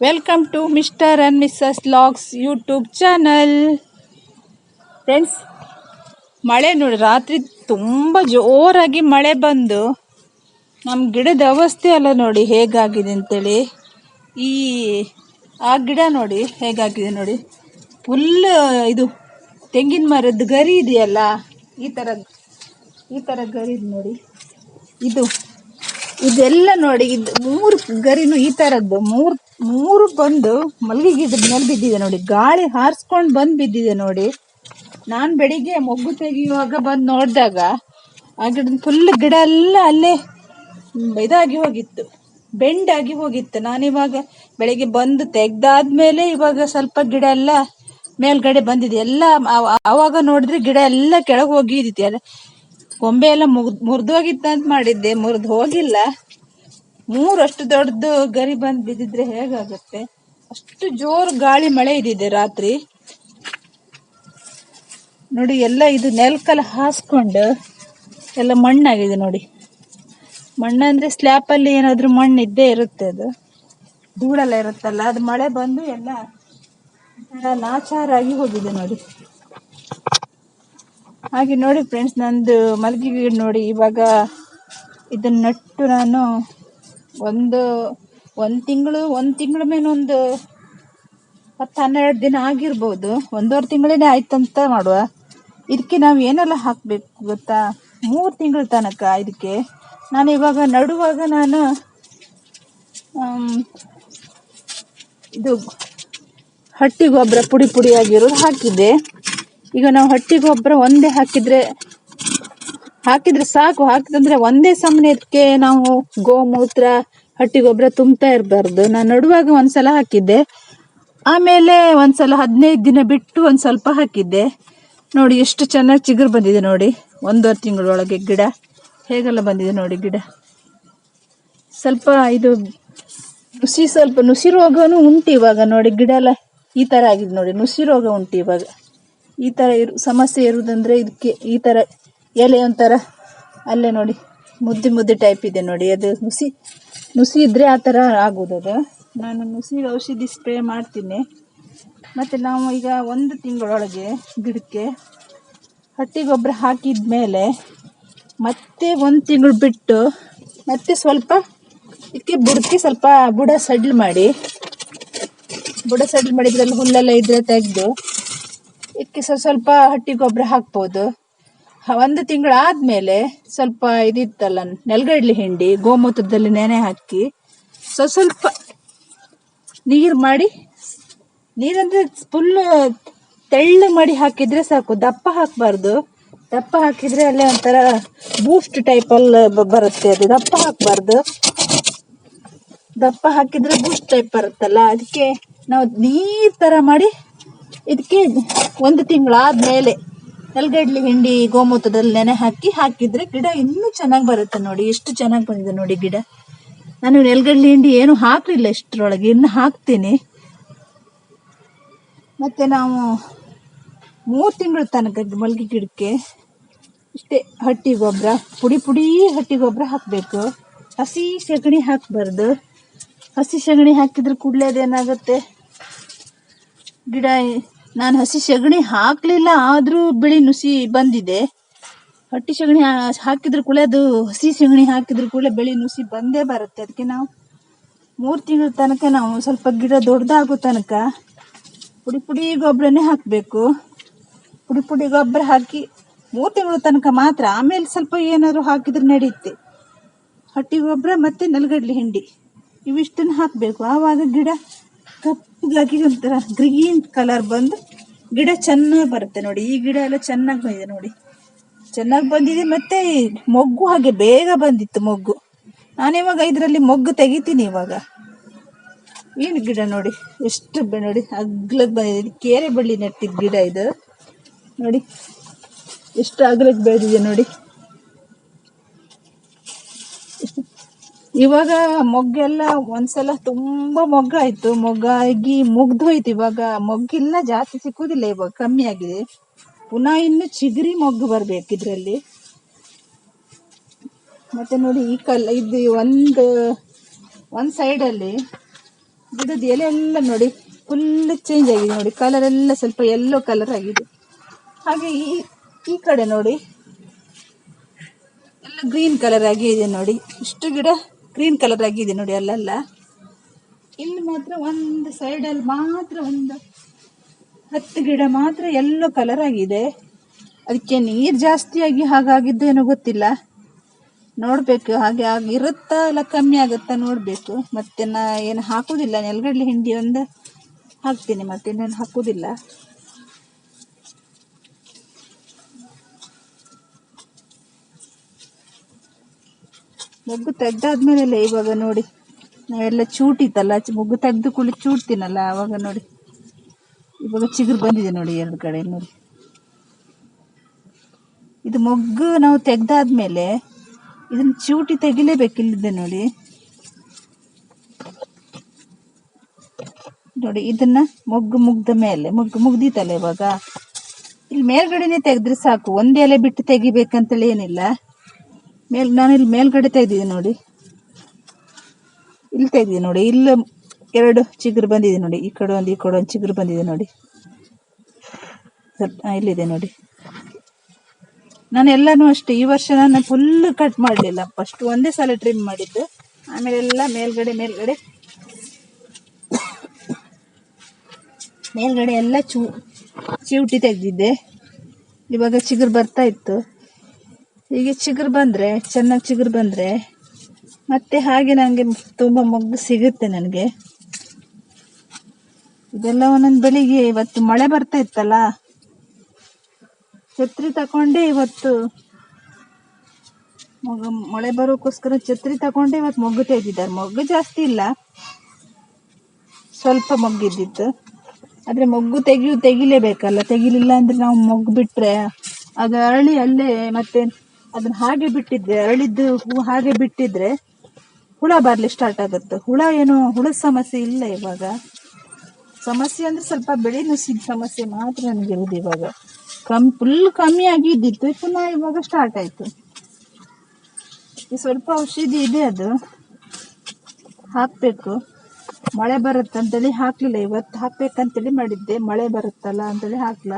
Welcome to mister and missus logs YouTube channel friends ಮಳೆ ನೋಡಿ ರಾತ್ರಿ ತುಂಬ ಜೋರಾಗಿ ಮಳೆ ಬಂದು ನಮ್ಮ ಗಿಡದ ಅವಸ್ಥೆ ಎಲ್ಲ ನೋಡಿ ಹೇಗಾಗಿದೆ ಅಂತೇಳಿ. ಈ, ಆ ಗಿಡ ನೋಡಿ ಹೇಗಾಗಿದೆ ನೋಡಿ. ಫುಲ್ ಇದು ತೆಂಗಿನ ಮರದ ಗರಿ ಇದೆಯಲ್ಲ, ಈ ಥರ ಈ ಥರ ಗರಿ ನೋಡಿ. ಇದು, ಇದೆಲ್ಲ ನೋಡಿ ಇದು ಮೂರು ಗರಿನೂ ಈ ಥರದ್ದು ಮೂರು ಮೂರು ಬಂದು ಮಲ್ಗೆ ಗಿಡದ ಮೇಲೆ ಬಿದ್ದಿದೆ ನೋಡಿ. ಗಾಳಿ ಹಾರಿಸ್ಕೊಂಡು ಬಂದು ಬಿದ್ದಿದೆ ನೋಡಿ. ನಾನು ಬೆಳಿಗ್ಗೆ ಮೊಗ್ಗು ತೆಗೆಯುವಾಗ ಬಂದು ನೋಡಿದಾಗ ಆ ಗಿಡದ ಫುಲ್ ಗಿಡ ಎಲ್ಲ ಅಲ್ಲೇ ಇದಾಗಿ ಹೋಗಿತ್ತು. ಬೆಂಡಾಗಿ ಹೋಗಿತ್ತು. ನಾನಿವಾಗ ಬೆಳಿಗ್ಗೆ ಬಂದು ತೆಗ್ದಾದ್ಮೇಲೆ ಇವಾಗ ಸ್ವಲ್ಪ ಗಿಡ ಎಲ್ಲ ಮೇಲ್ಗಡೆ ಬಂದಿದೆ. ಎಲ್ಲ ಆವ- ಆವಾಗ ನೋಡಿದ್ರೆ ಗಿಡ ಎಲ್ಲ ಕೆಳಗೆ ಹೋಗಿದ್ದಿತ್ತು ಎಲ್ಲ ಗೊಂಬೆ ಎಲ್ಲ ಮುಗ್ದು ಮುರಿದೋಗಿತ್ತು ಅಂತ ಮಾಡಿದ್ದೆ. ಮುರಿದು ಹೋಗಿಲ್ಲ. ಮೂರು ಅಷ್ಟು ದೊಡ್ಡದು ಗರಿ ಬಂದು ಬಿದ್ದಿದ್ರೆ ಹೇಗಾಗುತ್ತೆ? ಅಷ್ಟು ಜೋರು ಗಾಳಿ ಮಳೆ ಇದ್ದಿದೆ ರಾತ್ರಿ. ನೋಡಿ, ಎಲ್ಲ ಇದು ನೆಲಕಲ್ಲ ಹಾಸ್ಕೊಂಡು ಎಲ್ಲ ಮಣ್ಣಾಗಿದೆ ನೋಡಿ. ಮಣ್ಣಂದ್ರೆ ಸ್ಲ್ಯಾಪಲ್ಲಿ ಏನಾದರೂ ಮಣ್ಣು ಇದ್ದೇ ಇರುತ್ತೆ ಅದು. ಧೂಳೆಲ್ಲ ಇರುತ್ತಲ್ಲ, ಅದು ಮಳೆ ಬಂದು ಎಲ್ಲ ನಾಚಾರಾಗಿ ಹೋಗಿದೆ ನೋಡಿ. ಹಾಗೆ ನೋಡಿ ಫ್ರೆಂಡ್ಸ್ ನಂದು ಮಲ್ಗೆ ನೋಡಿ, ಇವಾಗ ಇದನ್ನ ನಟ್ಟು ನಾನು ಒಂದು ಒಂದು ತಿಂಗಳು, ಒಂದು ತಿಂಗಳ ಮೇಲೆ ಒಂದು ಹತ್ತು ಹನ್ನೆರಡು ದಿನ ಆಗಿರ್ಬೋದು. ಒಂದೂವರೆ ತಿಂಗಳೇ ಆಯ್ತಂತ ಮಾಡುವ. ಇದಕ್ಕೆ ನಾವು ಏನೆಲ್ಲ ಹಾಕಬೇಕು ಗೊತ್ತಾ? ಮೂರು ತಿಂಗಳ ತನಕ ಇದಕ್ಕೆ ನಾನು ಇವಾಗ ನಡುವಾಗ ನಾನು ಇದು ಹಟ್ಟಿ ಗೊಬ್ಬರ ಪುಡಿ ಪುಡಿಯಾಗಿರೋದು ಹಾಕಿದ್ದೆ. ಈಗ ನಾವು ಹಟ್ಟಿ ಗೊಬ್ಬರ ಒಂದೇ ಹಾಕಿದ್ರೆ ಹಾಕಿದ್ರೆ ಸಾಕು. ಹಾಕಿದಂದ್ರೆ ಒಂದೇ ಸಮಯಕ್ಕೆ ನಾವು ಗೋಮೂತ್ರ ಹಟ್ಟಿ ಗೊಬ್ಬರ ತುಂಬ್ತಾ ಇರಬಾರ್ದು. ನಾನು ನಡುವಾಗ ಒಂದ್ಸಲ ಹಾಕಿದ್ದೆ. ಆಮೇಲೆ ಒಂದ್ಸಲ ಹದಿನೈದು ದಿನ ಬಿಟ್ಟು ಒಂದು ಸ್ವಲ್ಪ ಹಾಕಿದ್ದೆ. ನೋಡಿ, ಎಷ್ಟು ಚೆನ್ನಾಗಿ ಚಿಗುರು ಬಂದಿದೆ ನೋಡಿ. ಒಂದೂವರೆ ತಿಂಗಳೊಳಗೆ ಗಿಡ. ಹೇಗೆಲ್ಲ ಬಂದಿದೆ ನೋಡಿ ಗಿಡ. ಸ್ವಲ್ಪ ಇದು ನುಸಿ ಸ್ವಲ್ಪ ನುಸಿ ರೋಗನೂ ಉಂಟು ಇವಾಗ ನೋಡಿ ಗಿಡ ಎಲ್ಲ. ಈ ಥರ ಆಗಿದೆ ನೋಡಿ. ನುಸಿ ರೋಗ ಉಂಟು ಇವಾಗ. ಈ ಥರ ಇರು ಸಮಸ್ಯೆ ಇರುವುದಂದ್ರೆ ಇದಕ್ಕೆ ಈ ಥರ ಎಲೆ ಒಂಥರ, ಅಲ್ಲೇ ನೋಡಿ, ಮುದ್ದೆ ಮುದ್ದೆ ಟೈಪ್ ಇದೆ ನೋಡಿ, ಅದು ನುಸಿ ನುಸಿ ಇದ್ದರೆ ಆ ಥರ ಆಗೋದು ಅದು. ನಾನು ನುಸಿ ಔಷಧಿ ಸ್ಪ್ರೇ ಮಾಡ್ತೀನಿ. ಮತ್ತು ನಾವು ಈಗ ಒಂದು ತಿಂಗಳೊಳಗೆ ಗಿಡಕ್ಕೆ ಹಟ್ಟಿ ಗೊಬ್ಬರ ಹಾಕಿದ ಮೇಲೆ ಮತ್ತೆ ಒಂದು ತಿಂಗಳು ಬಿಟ್ಟು ಮತ್ತೆ ಸ್ವಲ್ಪ ಇದಕ್ಕೆ ಬುಡಕ್ಕೆ ಸ್ವಲ್ಪ ಬುಡ ಸಡ್ಲ್ ಮಾಡಿ, ಬುಡ ಸಡ್ಲ್ ಮಾಡಿದ್ರಲ್ಲಿ ಹುಲ್ಲೆಲ್ಲ ಇದ್ರೆ ತೆಗೆದು ಇದಕ್ಕೆ ಸ್ವಲ್ಪ ಸ್ವಲ್ಪ ಹಟ್ಟಿ ಗೊಬ್ಬರ ಹಾಕ್ಬೋದು. ಒಂದು ತಿಂಗಳಾದ್ಮೇಲೆ ಸ್ವಲ್ಪ ಇದಿತ್ತಲ್ಲ, ನೆಲಗಡ್ಲೆ ಹಿಂಡಿ, ಗೋಮೂತ್ರದಲ್ಲಿ ನೆನೆ ಹಾಕಿ ಸ್ವಲ್ಪ ಸ್ವಲ್ಪ ನೀರು ಮಾಡಿ, ನೀರಂದ್ರೆ ಫುಲ್ಲು ತೆಳ್ಳು ಮಾಡಿ ಹಾಕಿದ್ರೆ ಸಾಕು, ದಪ್ಪ ಹಾಕಬಾರ್ದು. ದಪ್ಪ ಹಾಕಿದ್ರೆ ಅಲ್ಲೇ ಒಂಥರ ಬೂಸ್ಟ್ ಟೈಪಲ್ಲಿ ಬರುತ್ತೆ ಅದು, ದಪ್ಪ ಹಾಕಬಾರ್ದು. ದಪ್ಪ ಹಾಕಿದ್ರೆ ಬೂಸ್ಟ್ ಟೈಪ್ ಬರುತ್ತಲ್ಲ, ಅದಕ್ಕೆ ನಾವು ನೀರು ತರ ಮಾಡಿ, ಇದಕ್ಕೆ ಒಂದು ತಿಂಗಳಾದ್ಮೇಲೆ ನೆಲಗಡ್ಲೆ ಹಿಂಡಿ ಗೋಮೂತ್ರದಲ್ಲಿ ನೆನೆ ಹಾಕಿ, ಹಾಕಿದ್ರೆ ಗಿಡ ಇನ್ನೂ ಚೆನ್ನಾಗಿ ಬರುತ್ತೆ ನೋಡಿ. ಎಷ್ಟು ಚೆನ್ನಾಗಿ ಬಂದಿದೆ ನೋಡಿ ಗಿಡ. ನಾನು ಎಲ್ಗಡ್ಲಿ ಹಿಂಡಿ ಏನು ಹಾಕಲಿಲ್ಲ ಇಷ್ಟರೊಳಗೆ. ಇನ್ನು ಹಾಕ್ತೀನಿ. ಮತ್ತೆ ನಾವು ಮೂರು ತಿಂಗಳು ತನಕ ಮಲ್ಗೆ ಗಿಡಕ್ಕೆ ಇಷ್ಟೇ ಹಟ್ಟಿ ಗೊಬ್ಬರ ಪುಡಿ ಪುಡಿ ಹಟ್ಟಿ ಗೊಬ್ಬರ ಹಾಕಬೇಕು. ಹಸಿ ಸಗಣಿ ಹಾಕಬಾರ್ದು. ಹಸಿ ಸಗಣಿ ಹಾಕಿದ್ರೆ ಕೂಡಲೇ ಅದೇನಾಗುತ್ತೆ? ಗಿಡ ನಾನು ಹಸಿ ಸಗಣಿ ಹಾಕಲಿಲ್ಲ, ಆದರೂ ಬಿಳಿ ನುಸಿ ಬಂದಿದೆ. ಹಟ್ಟಿ ಸಗಣಿ ಹಾಕಿದ್ರು ಕೂಡ ಅದು ಹಸಿ ಸಗಣಿ ಹಾಕಿದ್ರು ಕೂಡ ಬಿಳಿ ನುಸಿ ಬಂದೇ ಬರುತ್ತೆ. ಅದಕ್ಕೆ ನಾವು ಮೂರು ತಿಂಗಳ ತನಕ ನಾವು ಸ್ವಲ್ಪ ಗಿಡ ದೊಡ್ಡದಾಗೋ ತನಕ ಪುಡಿ ಪುಡಿ ಗೊಬ್ಬರನೇ ಹಾಕಬೇಕು. ಪುಡಿ ಪುಡಿ ಗೊಬ್ಬರ ಹಾಕಿ ಮೂರು ತಿಂಗಳ ತನಕ ಮಾತ್ರ, ಆಮೇಲೆ ಸ್ವಲ್ಪ ಏನಾದರೂ ಹಾಕಿದ್ರೆ ನಡೆಯುತ್ತೆ ಹಟ್ಟಿ ಗೊಬ್ಬರ ಮತ್ತು ನೆಲಗಡಲೆ ಹಿಂಡಿ, ಇವಿಷ್ಟನ್ನು ಹಾಕಬೇಕು. ಆವಾಗ ಗಿಡ ಕಪ್ಪಗಾಗಿ ಒಂಥರ ಗ್ರೀನ್ ಕಲರ್ ಬಂದು ಗಿಡ ಚೆನ್ನಾಗಿ ಬರುತ್ತೆ ನೋಡಿ. ಈ ಗಿಡ ಎಲ್ಲ ಚೆನ್ನಾಗಿ ಬಂದಿದೆ ನೋಡಿ. ಚೆನ್ನಾಗಿ ಬಂದಿದೆ ಮತ್ತೆ ಮೊಗ್ಗು ಹಾಗೆ ಬೇಗ ಬಂದಿತ್ತು ಮೊಗ್ಗು. ನಾನಿವಾಗ ಇದರಲ್ಲಿ ಮೊಗ್ಗು ತೆಗಿತೀನಿ ಇವಾಗ. ಏನು ಗಿಡ ನೋಡಿ? ಎಷ್ಟು ನೋಡಿ ಅಗ್ಲಕ್ಕೆ ಬಂದಿದೆ. ಕೇರೆ ಬಳ್ಳಿ ನೆಟ್ಟಿದ್ದ ಗಿಡ ಇದು. ನೋಡಿ, ಎಷ್ಟು ಅಗ್ಲಕ್ಕೆ ಬೆಳೆದಿದೆ ನೋಡಿ. ಇವಾಗ ಮೊಗ್ಗೆಲ್ಲ ಒಂದ್ಸಲ ತುಂಬಾ ಮೊಗ್ಗಾಯ್ತು. ಮೊಗ್ಗಾಗಿ ಮುಗ್ದು ಹೋಯ್ತು. ಇವಾಗ ಮೊಗ್ಗಿಲ್ಲ ಜಾಸ್ತಿ ಸಿಕ್ಕುದಿಲ್ಲ ಇವಾಗ, ಕಮ್ಮಿ ಆಗಿದೆ. ಪುನಃ ಇನ್ನು ಚಿಗುರಿ ಮೊಗ್ಗು ಬರ್ಬೇಕು ಇದ್ರಲ್ಲಿ. ಮತ್ತೆ ನೋಡಿ ಈ ಕಲ್ಲ ಇದು ಒಂದು ಒಂದು ಸೈಡಲ್ಲಿ ಗಿಡದ ಎಲೆ ಎಲ್ಲ ನೋಡಿ ಫುಲ್ ಚೇಂಜ್ ಆಗಿದೆ ನೋಡಿ. ಕಲರ್ ಎಲ್ಲ ಸ್ವಲ್ಪ ಎಲ್ಲೋ ಕಲರ್ ಆಗಿದೆ. ಹಾಗೆ ಈ ಈ ಕಡೆ ನೋಡಿ, ಎಲ್ಲ ಗ್ರೀನ್ ಕಲರ್ ಆಗಿದೆ ನೋಡಿ. ಇಷ್ಟು ಗಿಡ ಗ್ರೀನ್ ಕಲರ್ ಆಗಿದೆ ನೋಡಿ ಅಲ್ಲೆಲ್ಲ. ಇಲ್ಲಿ ಮಾತ್ರ ಒಂದು ಸೈಡಲ್ಲಿ ಮಾತ್ರ ಒಂದು ಹತ್ತು ಗಿಡ ಮಾತ್ರ ಎಲ್ಲೋ ಕಲರ್ ಆಗಿದೆ. ಅದಕ್ಕೆ ನೀರು ಜಾಸ್ತಿಯಾಗಿ ಆಗಿ ಹಾಗಾಗಿದ್ದು ಏನೋ ಗೊತ್ತಿಲ್ಲ. ನೋಡಬೇಕು, ಹಾಗೆ ಆಗಿ ಇಲ್ಲ ಕಮ್ಮಿ ಆಗುತ್ತಾ ನೋಡಬೇಕು. ಮತ್ತೆ ನಾ ಏನು ಹಾಕೋದಿಲ್ಲ, ನೆಲಗಡಲೆ ಹಿಂಡಿ ಒಂದು ಹಾಕ್ತೀನಿ ಮತ್ತೆ ಇನ್ನೇನು ಹಾಕುವುದಿಲ್ಲ ಮೊಗ್ಗು ತೆಗ್ದಾದ್ಮೇಲೆ ಇವಾಗ ನೋಡಿ. ನಾವೆಲ್ಲ ಚೂಟಿತ್ತಲ್ಲ ಮೊಗ್ಗು ತೆಗ್ದು ಕುಳಿ ಚೂಡ್ತೀನಲ್ಲ ಆವಾಗ ನೋಡಿ. ಇವಾಗ ಚಿಗುರು ಬಂದಿದೆ ನೋಡಿ ಎರಡು ಕಡೆ ನೋಡಿ. ಇದು ಮೊಗ್ಗು ನಾವು ತೆಗ್ದಾದ್ಮೇಲೆ ಇದನ್ನ ಚೂಟಿ ತೆಗಿಲೇಬೇಕು ಇಲ್ಲಿದೆ ನೋಡಿ. ನೋಡಿ, ಇದನ್ನ ಮೊಗ್ಗು ಮುಗ್ದ ಮೇಲೆ, ಮೊಗ್ಗು ಮುಗ್ದಿತ್ತಲ್ಲ ಇವಾಗ. ಇಲ್ಲಿ ಮೇಲ್ಗಡೆನೆ ತೆಗೆದ್ರೆ ಸಾಕು, ಒಂದೇ ಎಲೆ ಬಿಟ್ಟು ತೆಗಿಬೇಕಂತೇಳಿ ಏನಿಲ್ಲ. ಮೇಲ್, ನಾನಿಲ್ಲಿ ಮೇಲ್ಗಡೆ ತೆಗ್ದಿದೆ ನೋಡಿ. ಇಲ್ಲಿ ತೆಗೆದಿದೆ ನೋಡಿ. ಇಲ್ಲಿ ಎರಡು ಚಿಗುರು ಬಂದಿದೆ ನೋಡಿ. ಈ ಕಡೆ ಒಂದು, ಈ ಕಡೆ ಒಂದು ಚಿಗುರು ಬಂದಿದೆ ನೋಡಿ. ಸ್ವಲ್ಪ- ಇಲ್ಲಿದೆ ನೋಡಿ. ನಾನು ಎಲ್ಲನೂ ಅಷ್ಟೇ, ಈ ವರ್ಷ ನಾನು ಫುಲ್ ಕಟ್ ಮಾಡಲಿಲ್ಲ. ಫಸ್ಟ್ ಒಂದೇ ಸಲ ಟ್ರಿಮ್ ಮಾಡಿದ್ದು. ಆಮೇಲೆ ಎಲ್ಲ ಮೇಲ್ಗಡೆ ಮೇಲ್ಗಡೆ. ಮೇಲ್ಗಡೆ ಎಲ್ಲ ಚೂ, ಚಿವುಟಿ ತೆಗೆದಿದ್ದೆ. ಇವಾಗ ಚಿಗುರು ಬರ್ತಾ ಇತ್ತು. ಹೀಗೆ ಚಿಗುರು ಬಂದರೆ, ಚೆನ್ನಾಗಿ ಚಿಗುರು ಬಂದರೆ, ಮತ್ತೆ ಹಾಗೆ ನನಗೆ ತುಂಬ ಮೊಗ್ಗು ಸಿಗುತ್ತೆ ನನಗೆ. ಇದೆಲ್ಲ ಒಂದೊಂದು ಬೆಳಿಗ್ಗೆ ಇವತ್ತು ಮಳೆ ಬರ್ತಾ ಇತ್ತಲ್ಲ? ಛತ್ರಿ ತಕೊಂಡೆ ಇವತ್ತು. ಮೊಗ್ಗು ಮಳೆ ಬರೋಕ್ಕೋಸ್ಕರ ಛತ್ರಿ ತಕೊಂಡೆ ಇವತ್ತು ಮೊಗ್ಗು ತೆಗೆದಿದ್ದಾರೆ ಮೊಗ್ಗು ಜಾಸ್ತಿ ಇಲ್ಲ. ಸ್ವಲ್ಪ ಮೊಗ್ಗಿದ್ದಿತ್ತು. ಆದರೆ ಮೊಗ್ಗು ತೆಗೆಯು ತೆಗಿಲೇಬೇಕಲ್ಲ. ತೆಗಿಲಿಲ್ಲ ಅಂದರೆ ನಾವು ಮೊಗ್ಗು ಬಿಟ್ಟರೆ ಅದು ಅರಳಿ ಅಲ್ಲೇ ಮತ್ತೆ ಅದನ್ನ ಹಾಗೆ ಬಿಟ್ಟಿದ್ರೆ, ಅರಳಿದ್ದು ಹೂ ಹಾಗೆ ಬಿಟ್ಟಿದ್ರೆ ಹುಳ ಬರ್ಲಿ ಸ್ಟಾರ್ಟ್ ಆಗುತ್ತೆ. ಹುಳ ಏನು, ಹುಳದ ಸಮಸ್ಯೆ ಇಲ್ಲ ಇವಾಗ. ಸಮಸ್ಯೆ ಅಂದ್ರೆ ಸ್ವಲ್ಪ ಬೆಳೆ ನುಸಿದ ಸಮಸ್ಯೆ ಮಾತ್ರ ನನಗಿರೋದು ಇವಾಗ. ಕಮ್ ಫುಲ್ ಕಮ್ಮಿ ಆಗಿದ್ದಿತ್ತು, ಪುನಃ ಇವಾಗ ಸ್ಟಾರ್ಟ್ ಆಯ್ತು. ಈ ಸ್ವಲ್ಪ ಔಷಧಿ ಇದೆ ಅದು. ಹಾಕ್ಬೇಕು. ಮಳೆ ಬರುತ್ತಂತೇಳಿ ಹಾಕ್ಲಿಲ್ಲ, ಇವತ್ತು ಹಾಕ್ಬೇಕಂತೇಳಿ ಮಾಡಿದ್ದೆ. ಮಳೆ ಬರುತ್ತಲ್ಲ ಅಂತೇಳಿ ಹಾಕ್ಲ.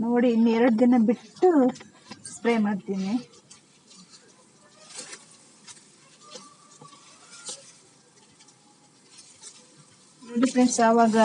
ನೋಡಿ, ಇನ್ನು ಎರಡು ದಿನ ಬಿಟ್ಟು ಸ್ಪ್ರೇ ಮಾಡ್ತೀನಿ. ನೋಡಿ ಫ್ರೆಂಡ್ಸ್ ಆವಾಗ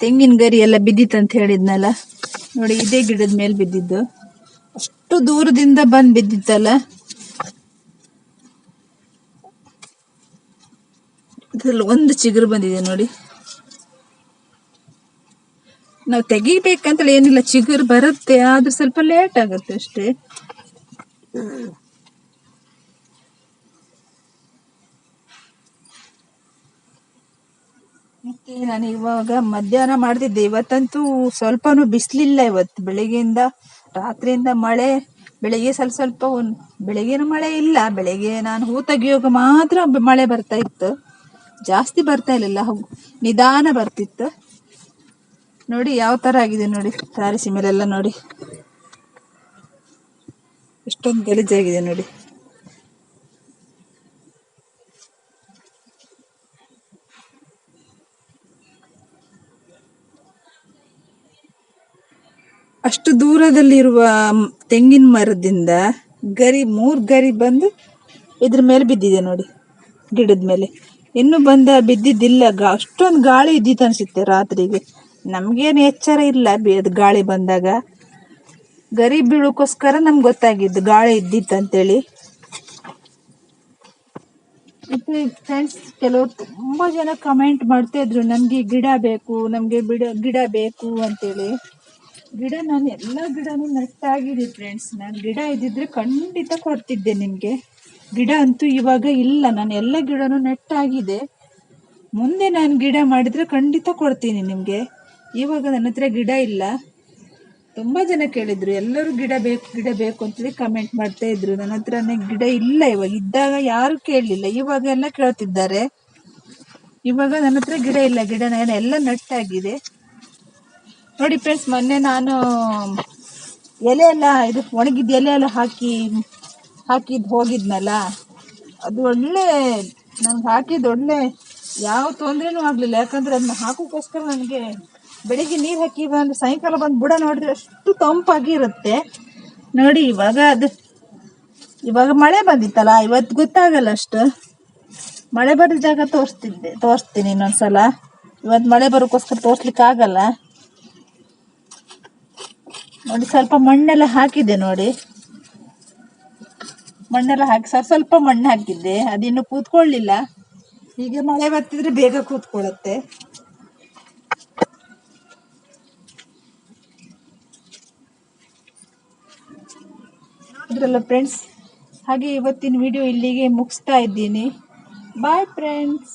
ತೆಂಗಿನ ಗರಿ ಎಲ್ಲ ಅಂತ ಹೇಳಿದ್ನಲ್ಲ. ನೋಡಿ, ಇದೇ ಗಿಡದ ಮೇಲೆ ಬಿದ್ದಿದ್ದು. ಅಷ್ಟು ದೂರದಿಂದ ಬಂದು ಬಿದ್ದಿತ್ತಲ್ಲ. ಇದ್ರಲ್ಲಿ ಒಂದು ಚಿಗುರು ಬಂದಿದೆ ನೋಡಿ. ನಾವು ತೆಗಿಬೇಕಂತೇಳಿ ಏನಿಲ್ಲ, ಚಿಗುರು ಬರುತ್ತೆ, ಆದ್ರೂ ಸ್ವಲ್ಪ ಲೇಟ್ ಆಗುತ್ತೆ ಅಷ್ಟೇ. ಮತ್ತೆ ನಾನು ಇವಾಗ ಮಧ್ಯಾಹ್ನ ಮಾಡ್ತಿದ್ದೆ. ಇವತ್ತಂತೂ ಸ್ವಲ್ಪನೂ ಬಿಸಿಲಿಲ್ಲ ಇವತ್ತು. ಬೆಳಿಗ್ಗೆಯಿಂದ ರಾತ್ರಿಯಿಂದ ಮಳೆ, ಬೆಳಿಗ್ಗೆ ಸ್ವಲ್ಪ ಸ್ವಲ್ಪ ಒಂದು ಬೆಳಿಗ್ಗೆನೂ ಮಳೆ ಇಲ್ಲ. ಬೆಳಿಗ್ಗೆ ನಾನು ಹೂ ತೆಗಿಯೋಕೆ ಮಾತ್ರ ಮಳೆ ಬರ್ತಾ ಇತ್ತು. ಜಾಸ್ತಿ ಬರ್ತಾ ಇರಲಿಲ್ಲ. ನಿಧಾನ ಬರ್ತಿತ್ತು. ನೋಡಿ ಯಾವ ತರ ಆಗಿದೆ ನೋಡಿ ತಾರಸಿ ಮೇಲೆಲ್ಲ ನೋಡಿ. ಎಷ್ಟೊಂದು ಗಲೀಜಾಗಿದೆ ನೋಡಿ. ಅಷ್ಟು ದೂರದಲ್ಲಿರುವ ತೆಂಗಿನ ಮರದಿಂದ ಗರಿ, ಮೂರ್ ಗರಿ ಬಂದು ಇದ್ರ ಮೇಲೆ ಬಿದ್ದಿದೆ ನೋಡಿ, ಗಿಡದ ಮೇಲೆ. ಇನ್ನು ಬಂದ ಬಿದ್ದಿದ್ದಿಲ್ಲ, ಗಾ, ಅಷ್ಟೊಂದು ಗಾಳಿ ಇದ್ದಿತ್ತು ಅನ್ಸುತ್ತೆ ರಾತ್ರಿಗೆ. ನಮ್ಗೇನು ಎಚ್ಚರ ಇಲ್ಲ ಅದು ಗಾಳಿ ಬಂದಾಗ. ಗರಿ ಬೀಳೋಕ್ಕೋಸ್ಕರ ನಮ್ಗೆ ಗೊತ್ತಾಗಿದ್ದು ಗಾಳಿ ಇದ್ದಿತ್ತು ಅಂತೇಳಿ. ಮತ್ತೆ ಫ್ರೆಂಡ್ಸ್ ಕೆಲವರು ತುಂಬಾ ಜನ ಕಮೆಂಟ್ ಮಾಡ್ತಾ ಇದ್ರು, ನಮಗೆ ಗಿಡ ಬೇಕು, ನಮಗೆ ಬಿಡ, ಗಿಡ ಬೇಕು ಅಂತೇಳಿ. ಗಿಡ ನಾನು ಎಲ್ಲ ಗಿಡನೂ ನಟ್ಟಾಗಿದೆ ಫ್ರೆಂಡ್ಸ್ ನಾನು ಗಿಡ ಇದ್ದಿದ್ರೆ ಖಂಡಿತ ಕೊಡ್ತಿದ್ದೆ ನಿಮಗೆ. ಗಿಡ ಅಂತೂ ಇವಾಗ ಇಲ್ಲ. ನಾನು ಎಲ್ಲ ಗಿಡನೂ ನೆಟ್ಟಾಗಿದೆ. ಮುಂದೆ ನಾನು ಗಿಡ ಮಾಡಿದರೆ ಖಂಡಿತ ಕೊಡ್ತೀನಿ ನಿಮಗೆ. ಇವಾಗ ನನ್ನ ಹತ್ರ ಗಿಡ ಇಲ್ಲ. ತುಂಬ ಜನ ಕೇಳಿದರು, ಎಲ್ಲರೂ ಗಿಡ ಬೇಕು ಗಿಡ ಬೇಕು ಅಂತೇಳಿ ಕಮೆಂಟ್ ಮಾಡ್ತಾ ಇದ್ರು. ನನ್ನ ಹತ್ರ ಗಿಡ ಇಲ್ಲ ಇವಾಗ. ಇದ್ದಾಗ ಯಾರು ಕೇಳಲಿಲ್ಲ. ಇವಾಗ ಎಲ್ಲ ಕೇಳ್ತಿದ್ದಾರೆ. ಇವಾಗ ನನ್ನ ಹತ್ರ ಗಿಡ ಇಲ್ಲ. ಗಿಡ ನಾನು ಎಲ್ಲ ನಟ್ಟಾಗಿದೆ. ನೋಡಿ ಫ್ರೆಂಡ್ಸ್ ಮೊನ್ನೆ ನಾನು ಎಲೆ ಎಲ್ಲ ಇದು ಒಣಗಿದ ಎಲೆ ಎಲ್ಲ ಹಾಕಿ ಹಾಕಿದ್ದು ಹೋಗಿದ್ನಲ್ಲ, ಅದು ಒಳ್ಳೆ ನನ್ಗೆ ಹಾಕಿದ್ದು ಒಳ್ಳೆ, ಯಾವ ತೊಂದರೆನೂ ಆಗಲಿಲ್ಲ. ಯಾಕಂದರೆ ಅದನ್ನ ಹಾಕೋಕ್ಕೋಸ್ಕರ ನನಗೆ ಬೆಳಿಗ್ಗೆ ನೀರು ಹಾಕಿ ಬಂದು, ಸಾಯಂಕಾಲ ಬಂದು ಬುಡ ನೋಡಿದ್ರೆ ಅಷ್ಟು ತಂಪಾಗಿ ಇರುತ್ತೆ ನೋಡಿ, ಇವಾಗ ಅದು, ಇವಾಗ ಮಳೆ ಬಂದಿತ್ತಲ್ಲ ಇವತ್ತು ಗೊತ್ತಾಗಲ್ಲ ಅಷ್ಟು. ಮಳೆ ಬರೋ ಜಾಗ ತೋರಿಸ್ತಿದ್ದೆ, ತೋರಿಸ್ತೀನಿ ಇನ್ನೊಂದ್ಸಲ. ಇವತ್ತು ಮಳೆ ಬರೋಕ್ಕೋಸ್ಕರ ತೋರಿಸ್ಲಿಕ್ಕೆ ಆಗಲ್ಲ ನೋಡಿ ಸ್ವಲ್ಪ ಮಣ್ಣೆಲ್ಲ ಹಾಕಿದೆ ನೋಡಿ. ಮಣ್ಣೆಲ್ಲ ಹಾಕಿ ಸ್ವಲ್ಪ ಸ್ವಲ್ಪ ಮಣ್ಣು ಹಾಕಿದ್ದೆ, ಅದಿನ್ನು ಕೂತ್ಕೊಳ್ಳಿಲ್ಲ. ಹೀಗೆ ಮಳೆ ಬರ್ತಿದ್ರೆ ಬೇಗ ಕೂತ್ಕೊಳ್ಳುತ್ತೆ. ಇದ್ರಲ್ಲ ಫ್ರೆಂಡ್ಸ್ ಹಾಗೆ ಇವತ್ತಿನ ವಿಡಿಯೋ ಇಲ್ಲಿಗೆ ಮುಗಿಸ್ತಾ ಇದ್ದೀನಿ. Bye friends